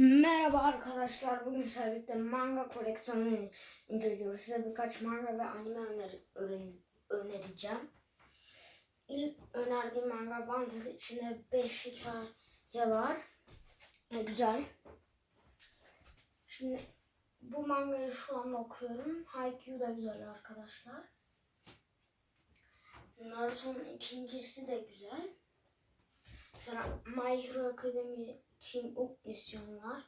Merhaba arkadaşlar. Bugün sizlerle manga koleksiyonunu inceliyoruz. Size birkaç manga ve anime öneri, önereceğim. İlk önerdiğim manga Piece içinde 5 hikaye var. Ne güzel. Şimdi bu mangayı şu an okuyorum. Haikyuu da güzel arkadaşlar. Naruto'nun ikincisi de güzel. Mesela My Hero Academy Team Up misyon var.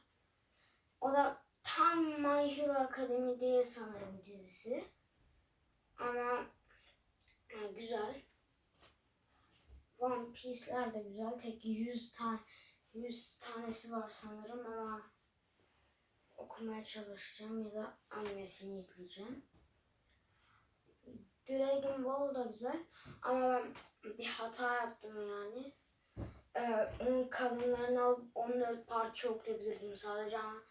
O da tam My Hero Academy değil sanırım dizisi. Ama e, güzel. One Piece'ler de güzel. Tek 100 tane 100 tanesi var sanırım ama okumaya çalışacağım ya da animesini izleyeceğim. Dragon Ball da güzel ama ben bir hata yaptım yani. Ee, onun kalınlarını alıp 14 parça okuyabilirdim sadece ama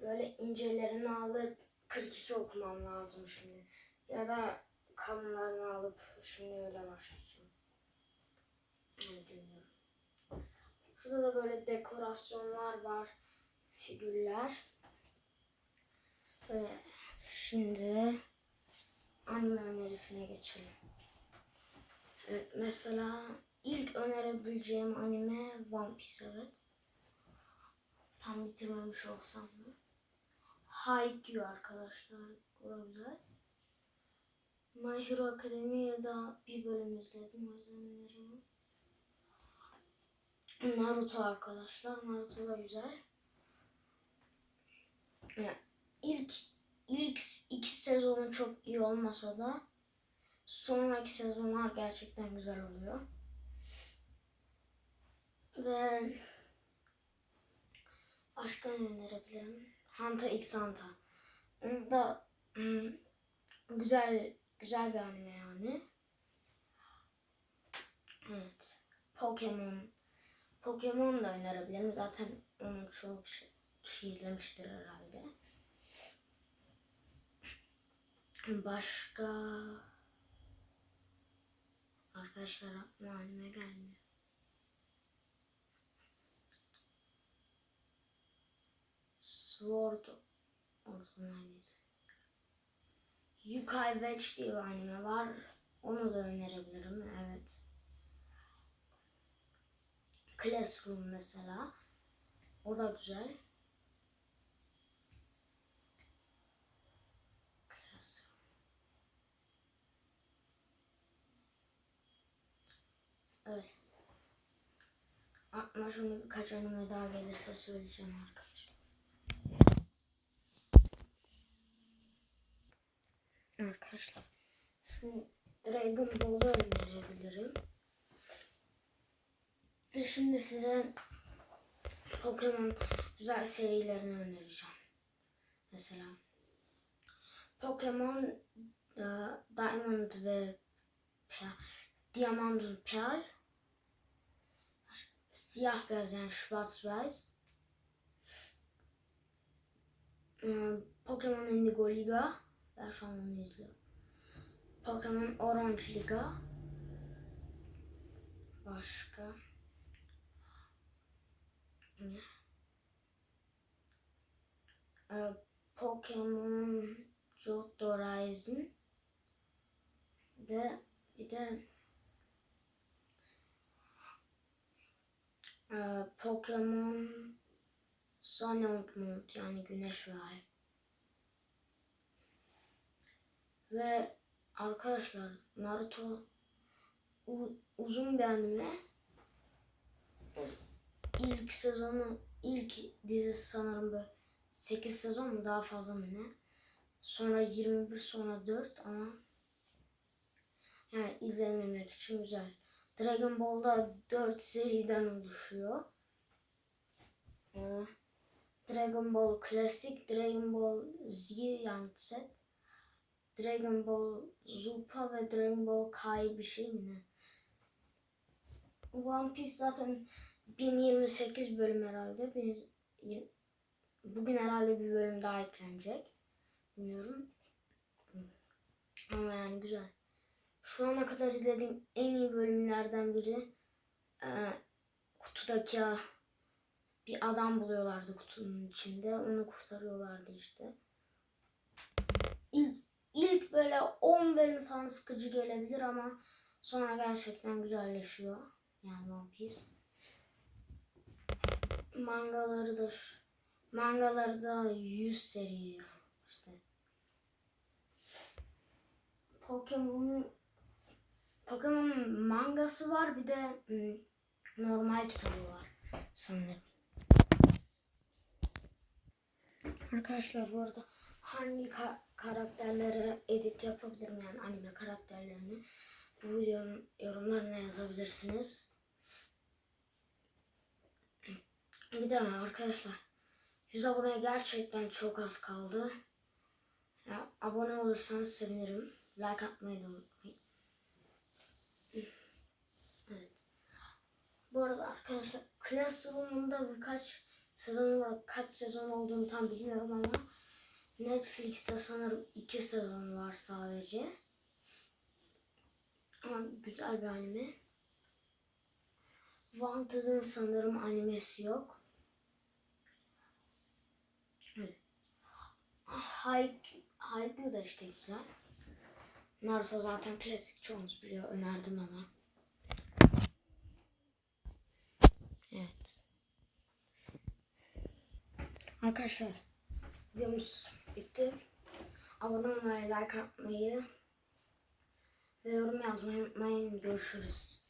böyle incelerini alıp 42 okumam lazım şimdi. Ya da kalınlarını alıp şimdi öyle başlayacağım. Bilmiyorum. Şurada da böyle dekorasyonlar var. Figürler. Ve şimdi anime önerisine geçelim. Evet mesela ilk önerebileceğim anime One Piece evet. Tam bitirmemiş olsam da. Haikyuu arkadaşlar. O da güzel. My Hero Academy'ye da bir bölüm izledim. O yüzden öneririm. Naruto arkadaşlar. Naruto da güzel. Yani ilk ilk iki sezonu çok iyi olmasa da sonraki sezonlar gerçekten güzel oluyor. Ve başka ne önerebilirim? Hunter x Hunter. Onu da hmm, güzel güzel bir anime yani. Evet. Pokemon. Pokemon da önerebilirim. Zaten onu çok kişi, kişi izlemiştir herhalde. Başka arkadaşlar aklıma anime gelmiyor. Sword orijinaliydi. Yukai Watch diye bir anime var. Onu da önerebilirim. Evet. Classroom mesela. O da güzel. Evet. Aklıma şimdi birkaç anime daha gelirse söyleyeceğim arkadaşlar. Arkadaşlar. Şu Dragon Ball'u önerebilirim. Ve şimdi size Pokemon güzel serilerini önereceğim. Mesela Pokemon e, Diamond ve Pearl, Diamond und Pearl Siyah beyaz yani Schwarz-Weiß e, Pokemon Indigo Liga ben şu an onu izliyorum. Pokemon Orange Liga Başka ne? Ee, Pokemon Johto Rising ve bir de e, Pokemon Sun Moon yani Güneş ve Ay. Ve arkadaşlar Naruto uzun bir anime. İlk sezonu, ilk dizisi sanırım böyle 8 sezon mu daha fazla mı ne? Sonra 21 sonra 4 ama yani izlenilmek için güzel. Dragon Ball'da 4 seriden oluşuyor. Ee, Dragon Ball Classic, Dragon Ball Z yani set. Dragon Ball Zupa ve Dragon Ball Kai bir şey mi ne? One Piece zaten 1028 bölüm herhalde. Bugün herhalde bir bölüm daha eklenecek. Bilmiyorum. Ama yani güzel. Şu ana kadar izlediğim en iyi bölümlerden biri. Ee, kutudaki bir adam buluyorlardı kutunun içinde. Onu kurtarıyorlardı işte. İlk, ilk böyle 10 bölüm falan sıkıcı gelebilir ama sonra gerçekten güzelleşiyor. Yani One Piece. Mangalarıdır. Mangaları da 100 seri işte. Pokemon Pokemon mangası var bir de ım, normal kitabı var sanırım. Arkadaşlar bu arada hangi ka- karakterlere edit yapabilirim yani anime karakterlerini bu videonun yorumlarına yazabilirsiniz. Bir de arkadaşlar 100 aboneye gerçekten çok az kaldı. Ya, abone olursanız sevinirim. Like atmayı da unutmayın. Evet. Bu arada arkadaşlar Classroom'un da birkaç sezonu var. Kaç sezon olduğunu tam bilmiyorum ama Netflix'te sanırım iki sezon var sadece. Ama güzel bir anime. Wanted'ın sanırım animesi yok. Haikyuu da işte güzel. Naruto zaten klasik çoğunuz biliyor. Önerdim ama. Evet. Arkadaşlar videomuz bitti. Abone olmayı, like atmayı ve yorum yazmayı unutmayın. Görüşürüz.